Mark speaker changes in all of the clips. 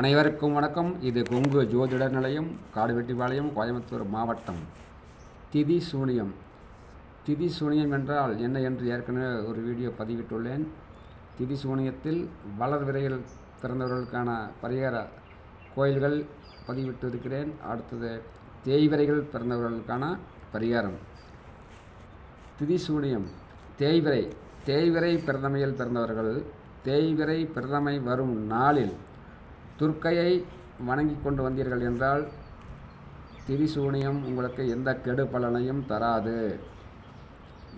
Speaker 1: அனைவருக்கும் வணக்கம். இது கொங்கு ஜோதிடர் நிலையம் காடுவெட்டிபாளையம் கோயம்புத்தூர் மாவட்டம் திதி சூனியம் திதி சூனியம் என்றால் என்ன என்று ஏற்கனவே ஒரு வீடியோ பதிவிட்டுள்ளேன். திதி சூனியத்தில் வளர் விரையில் பிறந்தவர்களுக்கான பரிகார கோயில்கள் பதிவிட்டிருக்கிறேன். அடுத்தது தேய்விரைகள் பிறந்தவர்களுக்கான பரிகாரம். திதி சூனியம் தேய்விரை தேய்விரை பிரதமையில் பிறந்தவர்கள் தேய்விரை பிரதமை வரும் நாளில் துர்க்கையை வணங்கி கொண்டு வந்தீர்கள் என்றால் திரிசூனியம் உங்களுக்கு எந்த கெடு பலனையும் தராது.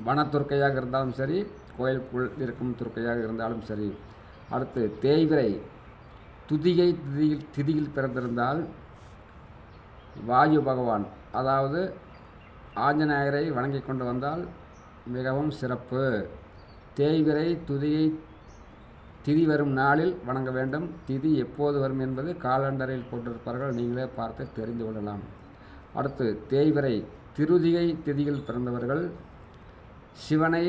Speaker 1: வனத்துர்க்கையாக இருந்தாலும் சரி கோயிலுக்குள் இருக்கும் துர்க்கையாக இருந்தாலும் சரி. அடுத்து தேய்விரை. துதிகை திதியில் திதியில் பிறந்திருந்தால் வாயு பகவான் அதாவது ஆஞ்சநேயரை வணங்கி கொண்டு வந்தால் மிகவும் சிறப்பு. தேய்விரை துதியை திதி வரும் நாளில் வணங்க வேண்டும். திதி எப்போது வரும் என்பது காலண்டரில் போட்டிருப்பார்கள். நீங்களே பார்த்து தெரிந்து கொள்ளலாம். அடுத்து தேய்வரை திருதிகை திதியில் பிறந்தவர்கள். சிவனை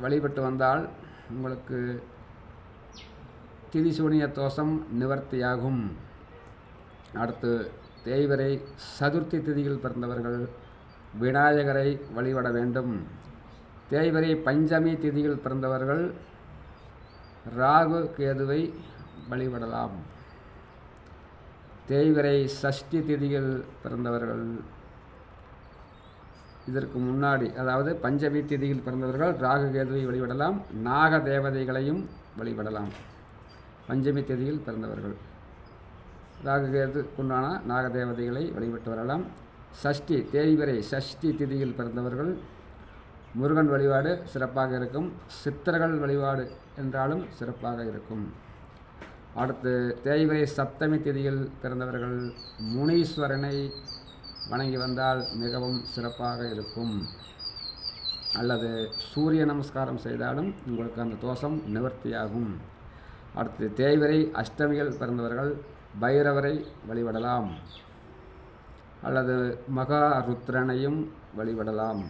Speaker 1: வழிபட்டு வந்தால் உங்களுக்கு திதி சூனிய தோஷம் நிவர்த்தியாகும். அடுத்து தேய்வரை சதுர்த்தி திதியில் பிறந்தவர்கள் விநாயகரை வழிபட வேண்டும். தேய்வரை பஞ்சமி திதியில் பிறந்தவர்கள் ராகு கேதுவை வழிபடலாம். தேய்வரை சஷ்டி திதியில் பிறந்தவர்கள் இதற்கு முன்னாடி அதாவது பஞ்சமி திதியில் பிறந்தவர்கள் ராகு கேதுவை வழிபடலாம் நாக தேவதைகளையும் வழிபடலாம். பஞ்சமி திதியில் பிறந்தவர்கள். ராகு கேது உண்டான நாக தேவதைகளை வழிபட்டு வரலாம். சஷ்டி தேய்வரை சஷ்டி திதியில் பிறந்தவர்கள் முருகன் வழிபாடு சிறப்பாக இருக்கும். சித்தர்கள் வழிபாடு என்றாலும் சிறப்பாக இருக்கும். அடுத்து தேய்வரை சப்தமி திதியில் பிறந்தவர்கள் முனீஸ்வரனை வணங்கி வந்தால் மிகவும் சிறப்பாக இருக்கும். அல்லது சூரிய நமஸ்காரம் செய்தாலும் உங்களுக்கு அந்த தோஷம் நிவர்த்தியாகும். அடுத்து தேய்வரை அஷ்டமியில் பிறந்தவர்கள் பைரவரை வழிபடலாம். அல்லது மகா ருத்ரனையும் வழிபடலாம்.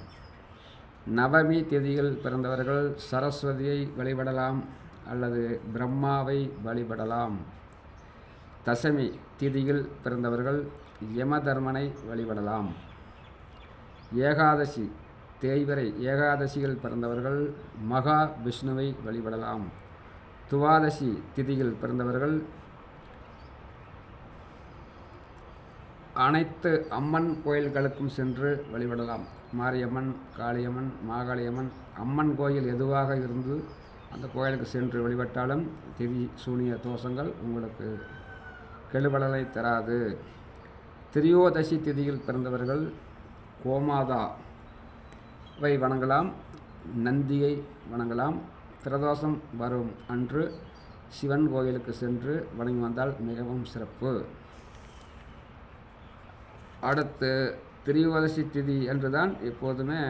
Speaker 1: நவமி திதியில் பிறந்தவர்கள் சரஸ்வதியை வழிபடலாம் அல்லது பிரம்மாவை வழிபடலாம். தசமி திதியில் பிறந்தவர்கள் யமதர்மனை வழிபடலாம். ஏகாதசி தேய்வரை ஏகாதசியில் பிறந்தவர்கள் மகா விஷ்ணுவை வழிபடலாம். துவாதசி திதியில் பிறந்தவர்கள் அனைத்து அம்மன் கோயில்களுக்கும் சென்று வழிபடலாம். மாரியம்மன் காளியம்மன் மாகாளியம்மன் அம்மன் கோயில் எதுவாக இருந்து அந்த கோயிலுக்கு சென்று வழிபட்டாலும் திதி சூனிய தோஷங்கள் உங்களுக்கு கெடுபலனை தராது. திரியோதசி திதியில் பிறந்தவர்கள் கோமாதா வை வணங்கலாம் நந்தியை வணங்கலாம். பிரதோஷம் வரும் அன்று சிவன் கோயிலுக்கு சென்று வணங்கி வந்தால் மிகவும் சிறப்பு. அடுத்து திரிவதசி திதி என்றுதான் எப்போதுமே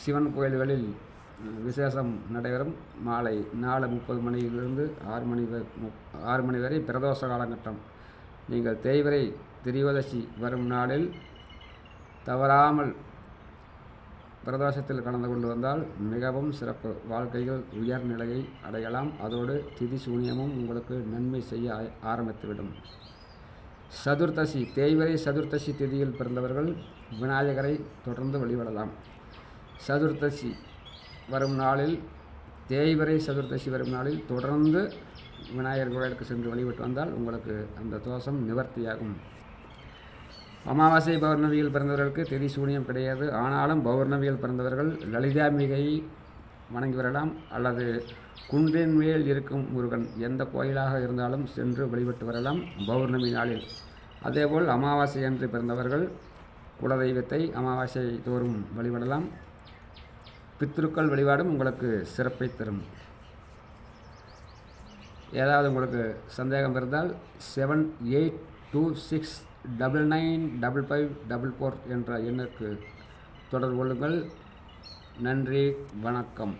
Speaker 1: சிவன் கோயில்களில் விசேஷம் நடைபெறும். மாலை நாலு முப்பது மணியிலிருந்து ஆறு மணி ஆறு மணி வரை பிரதோஷ காலகட்டம். நீங்கள் தேய்வரை திரிவதசி வரும் நாளில் தவறாமல் பிரதோஷத்தில் கலந்து கொண்டு வந்தால் மிகவும் சிறப்பு. வாழ்க்கையில் உயர்நிலையை அடையலாம். அதோடு திதி சூனியமும் உங்களுக்கு நன்மை செய்ய ஆரம்பித்துவிடும். சதுர்த்தசி தேய்வரை சதுர்த்தசி திதியில் பிறந்தவர்கள் விநாயகரை தொடர்ந்து வழிபடலாம். சதுர்த்தசி வரும் நாளில் தேய்வரை சதுர்த்தசி வரும் நாளில் தொடர்ந்து விநாயகர் கோயிலுக்கு சென்று வழிபட்டு வந்தால் உங்களுக்கு அந்த தோஷம் நிவர்த்தியாகும். அமாவாசை பௌர்ணமியில் பிறந்தவர்களுக்கு திதி சூனியம் கிடையாது. ஆனாலும் பௌர்ணமியில் பிறந்தவர்கள் லலிதாம்பிகை வணங்கி வரலாம். அல்லது குன்றின் மேல் இருக்கும் முருகன் எந்த கோயிலாக இருந்தாலும் சென்று வழிபட்டு வரலாம் பௌர்ணமி நாளில். அதேபோல் அமாவாசை அன்று பிறந்தவர்கள் குலதெய்வத்தை அமாவாசை தோறும் வழிபடலாம். பித்ருக்கள் வழிபாடும் உங்களுக்கு சிறப்பை தரும். ஏதாவது உங்களுக்கு சந்தேகம் இருந்தால் seven eight two six double nine double five double four என்ற எண்ணுக்கு தொடர்பு கொள்ளுங்கள். நன்றி வணக்கம்